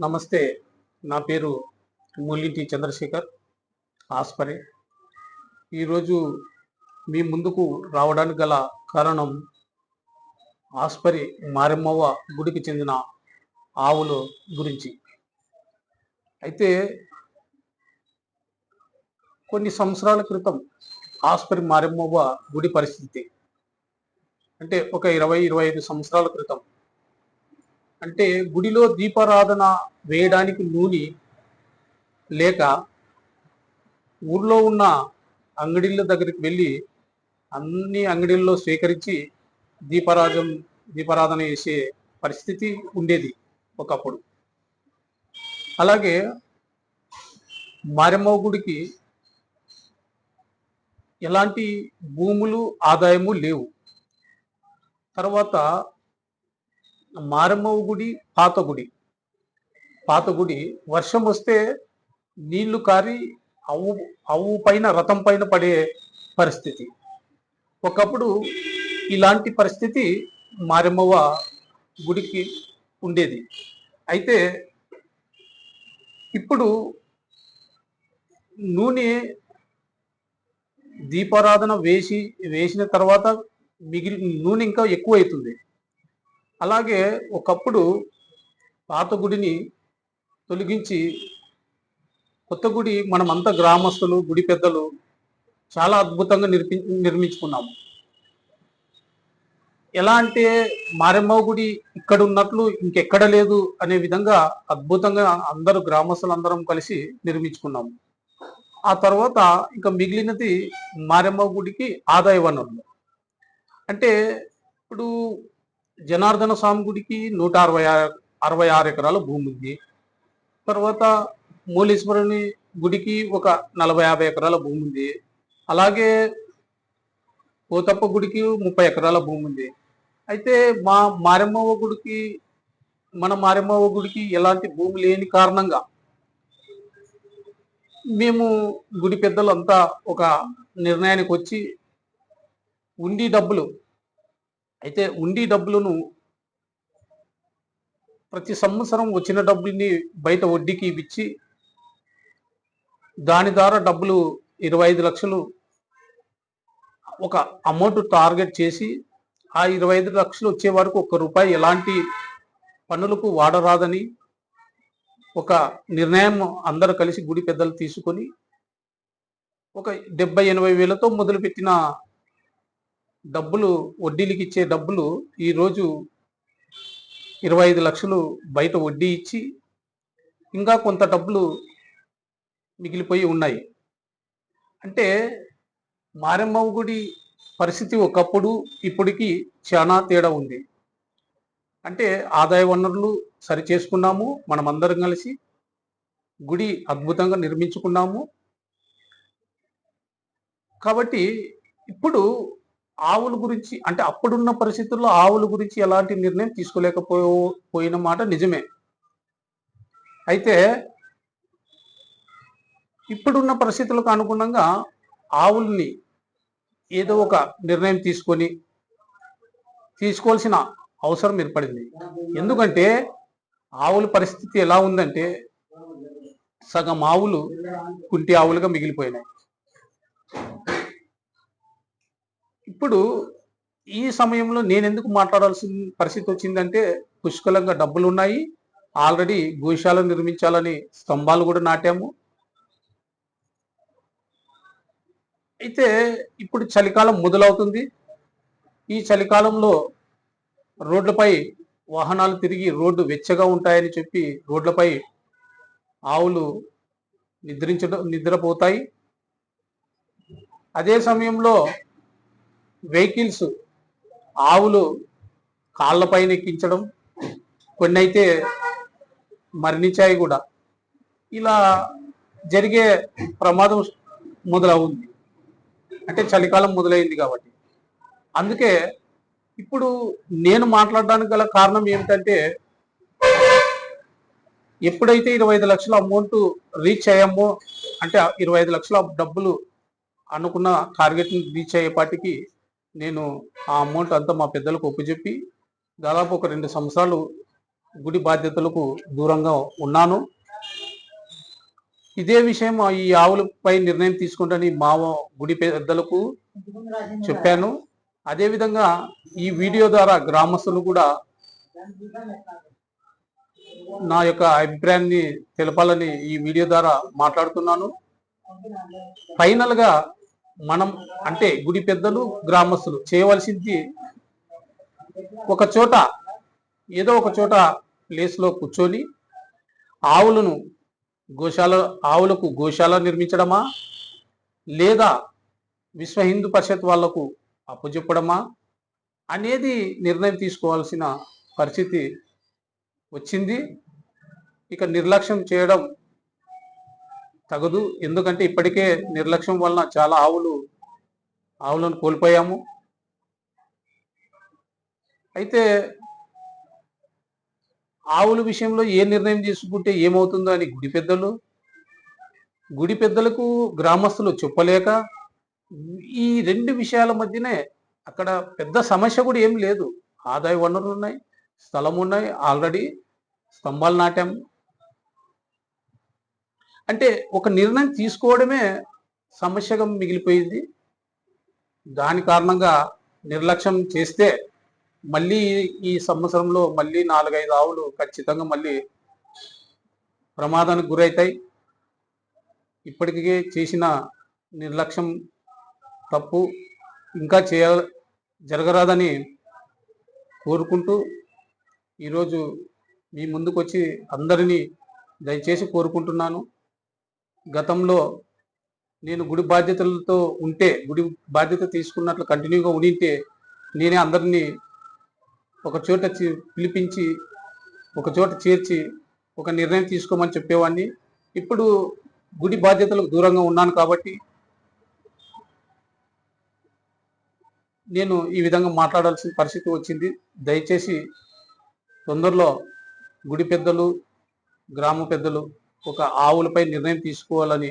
నమస్తే నా పేరు మూలింటి చంద్రశేఖర్ ఆస్పరే. ఈరోజు మీ ముందుకు రావడానికి గల కారణం ఆస్పరి మారెమ్మవ్వ గుడికి చెందిన ఆవుల గురించి. అయితే కొన్ని సంవత్సరాల క్రితం ఆస్పరి మారెమ్మవ్వ గుడి పరిస్థితి. అంటే ఒక ఇరవై ఇరవై ఐదు సంవత్సరాల క్రితం అంటే గుడిలో దీపారాధన వేయడానికి నూనె లేక ఊర్లో ఉన్న అంగడిల దగ్గరికి వెళ్ళి అన్ని అంగడిల్లో స్వీకరించి దీపారాజం దీపారాధన చేసే పరిస్థితి ఉండేది ఒకప్పుడు. అలాగే మారెమ్మ గుడికి ఎలాంటి భూములు ఆదాయము లేవు. తర్వాత మారమ్మ గుడి పాత గుడి పాత గుడి వర్షం వస్తే నీళ్ళు కారి అవు అవు పైన రథం పైన పడే పరిస్థితి. ఒకప్పుడు ఇలాంటి పరిస్థితి మారెమ్మవ్వ గుడికి ఉండేది. అయితే ఇప్పుడు నూనె దీపారాధన వేసి వేసిన తర్వాత మిగిలి నూనె ఇంకా ఎక్కువ అవుతుంది అలాగే ఒకప్పుడు పాత గుడిని తొలగించి కొత్త గుడి మనమంతా గ్రామస్తులు గుడి పెద్దలు చాలా అద్భుతంగా నిర్మి నిర్మించుకున్నాము. ఎలా అంటే మారెమ్మ గుడి ఇక్కడ ఉన్నట్లు ఇంకెక్కడ లేదు అనే విధంగా అద్భుతంగా అందరూ గ్రామస్తులందరం కలిసి నిర్మించుకున్నాము. ఆ తర్వాత ఇంకా మిగిలినది మారెమ్మ గుడికి ఆదాయ వనరులు. అంటే ఇప్పుడు జనార్దన స్వామి గుడికి నూట అరవై అరవై ఆరు ఎకరాల భూమి ఉంది. తర్వాత మూలేశ్వరుని గుడికి ఒక నలభై యాభై ఎకరాల భూమి ఉంది. అలాగే పోతప్ప గుడికి ముప్పై ఎకరాల భూమి ఉంది. అయితే మా మారెమ్మవ గుడికి మన మారెమ్మవ గుడికి ఎలాంటి భూమి లేని కారణంగా మేము గుడి పెద్దలంతా ఒక నిర్ణయానికి వచ్చి ఉండి డబ్బులు అయితే ఉండి డబ్బులను ప్రతి సంవత్సరం వచ్చిన డబ్బుల్ని బయట వడ్డీకి ఇచ్చి దాని ద్వారా డబ్బులు ఇరవై ఐదు లక్షలు ఒక అమౌంట్ టార్గెట్ చేసి ఆ ఇరవై ఐదు లక్షలు వచ్చే వరకు ఒక్క రూపాయి ఎలాంటి పనులకు వాడరాదని ఒక నిర్ణయం అందరూ కలిసి గుడి పెద్దలు తీసుకొని ఒక డెబ్బై ఎనభై వేలతో మొదలుపెట్టిన డబ్బులు వడ్డీలకి ఇచ్చే డబ్బులు ఈరోజు ఇరవై ఐదు లక్షలు బయట వడ్డీ ఇచ్చి ఇంకా కొంత డబ్బులు మిగిలిపోయి ఉన్నాయి. అంటే మారెమ్మ గుడి పరిస్థితి ఒకప్పుడు ఇప్పటికి చాలా తేడా ఉంది. అంటే ఆదాయ వనరులు సరి చేసుకున్నాము మనమందరం కలిసి గుడి అద్భుతంగా నిర్మించుకున్నాము. కాబట్టి ఇప్పుడు ఆవుల గురించి అంటే అప్పుడున్న పరిస్థితుల్లో ఆవుల గురించి ఎలాంటి నిర్ణయం తీసుకోలేకపో పోయిన మాట నిజమే. అయితే ఇప్పుడున్న పరిస్థితులకు అనుగుణంగా ఆవుల్ని ఏదో ఒక నిర్ణయం తీసుకొని తీసుకోవాల్సిన అవసరం ఏర్పడింది. ఎందుకంటే ఆవుల పరిస్థితి ఎలా ఉందంటే సగం ఆవులు కుంటి ఆవులుగా మిగిలిపోయినాయి. ఇప్పుడు ఈ సమయంలో నేను ఎందుకు మాట్లాడాల్సిన పరిస్థితి వచ్చిందంటే పుష్కలంగా డబ్బులు ఉన్నాయి ఆల్రెడీ గోశాల నిర్మించాలని స్తంభాలు కూడా నాటాము. అయితే ఇప్పుడు చలికాలం మొదలవుతుంది. ఈ చలికాలంలో రోడ్లపై వాహనాలు తిరిగి రోడ్డు వెచ్చగా ఉంటాయని చెప్పి రోడ్లపై ఆవులు నిద్రించడం నిద్రపోతాయి. అదే సమయంలో వెహికల్స్ ఆవులు కాళ్ళపైన ఎక్కించడం కొన్ని అయితే మరణించాయి కూడా. ఇలా జరిగే ప్రమాదం మొదలవుంది. అంటే చలికాలం మొదలైంది కాబట్టి. అందుకే ఇప్పుడు నేను మాట్లాడడానికి గల కారణం ఏమిటంటే ఎప్పుడైతే ఇరవై ఐదు లక్షల అమౌంట్ రీచ్ అయ్యామో అంటే ఇరవై ఐదు లక్షల డబ్బులు అనుకున్న టార్గెట్ని రీచ్ అయ్యేపాటికి నేను ఆ అమౌంట్ అంతా మా పెద్దలకు ఒప్పుచెప్పి దాదాపు ఒక రెండు సంవత్సరాలు గుడి బాధ్యతలకు దూరంగా ఉన్నాను. ఇదే విషయం ఈ ఆవులపై నిర్ణయం తీసుకుంటని మా గుడి పెద్దలకు చెప్పాను. అదేవిధంగా ఈ వీడియో ద్వారా గ్రామస్తులు కూడా నా యొక్క అభిప్రాయాన్ని తెలపాలని ఈ వీడియో ద్వారా మాట్లాడుతున్నాను. ఫైనల్గా మనం అంటే గుడి పెద్దలు గ్రామస్తులు చేయవలసింది ఒక చోట ఏదో ఒక చోట ప్లేస్లో కూర్చొని ఆవులను గోశాల ఆవులకు గోశాల నిర్మించడమా? లేదా విశ్వ హిందూ పరిషత్ వాళ్ళకు అప్పచెప్పడమా అనేది నిర్ణయం తీసుకోవాల్సిన పరిస్థితి వచ్చింది. ఇక నిర్లక్ష్యం చేయడం తగదు. ఎందుకంటే ఇప్పటికే నిర్లక్ష్యం వలన చాలా ఆవులు ఆవులను కోల్పోయాము. అయితే ఆవుల విషయంలో ఏ నిర్ణయం తీసుకుంటే ఏమవుతుందో అని గుడి పెద్దలు గుడి పెద్దలకు గ్రామస్తులు చెప్పలేక ఈ రెండు విషయాల మధ్యనే అక్కడ పెద్ద సమస్య కూడా ఏం లేదు. ఆదాయ వనరులు ఉన్నాయి స్థలం ఉన్నాయి ఆల్రెడీ స్తంభాలు నాటాం. అంటే ఒక నిర్ణయం తీసుకోవడమే సమస్యగా మిగిలిపోయింది. దాని కారణంగా నిర్లక్ష్యం చేస్తే మళ్ళీ ఈ సంవత్సరంలో మళ్ళీ నాలుగైదు ఆవులు ఖచ్చితంగా మళ్ళీ ప్రమాదానికి గురవుతాయి ఇప్పటికే చేసిన నిర్లక్ష్యం తప్పు ఇంకా చేయ జరగరాదని కోరుకుంటూ ఈరోజు మీ ముందుకు వచ్చి అందరినీ దయచేసి కోరుకుంటున్నాను. గతంలో నేను గుడి బాధ్యతలతో ఉంటే గుడి బాధ్యత తీసుకున్నట్లు కంటిన్యూగా ఉంటే నేనే అందరినీ ఒక చోట చి- పిలిపించి ఒక చోట చేర్చి ఒక నిర్ణయం తీసుకోమని చెప్పేవాడిని ఇప్పుడు గుడి బాధ్యతలకు దూరంగా ఉన్నాను కాబట్టి నేను ఈ విధంగా మాట్లాడాల్సిన పరిస్థితి వచ్చింది. దయచేసి తొందరలో గుడి పెద్దలు గ్రామ పెద్దలు ఒక ఆవులపై నిర్ణయం తీసుకోవాలని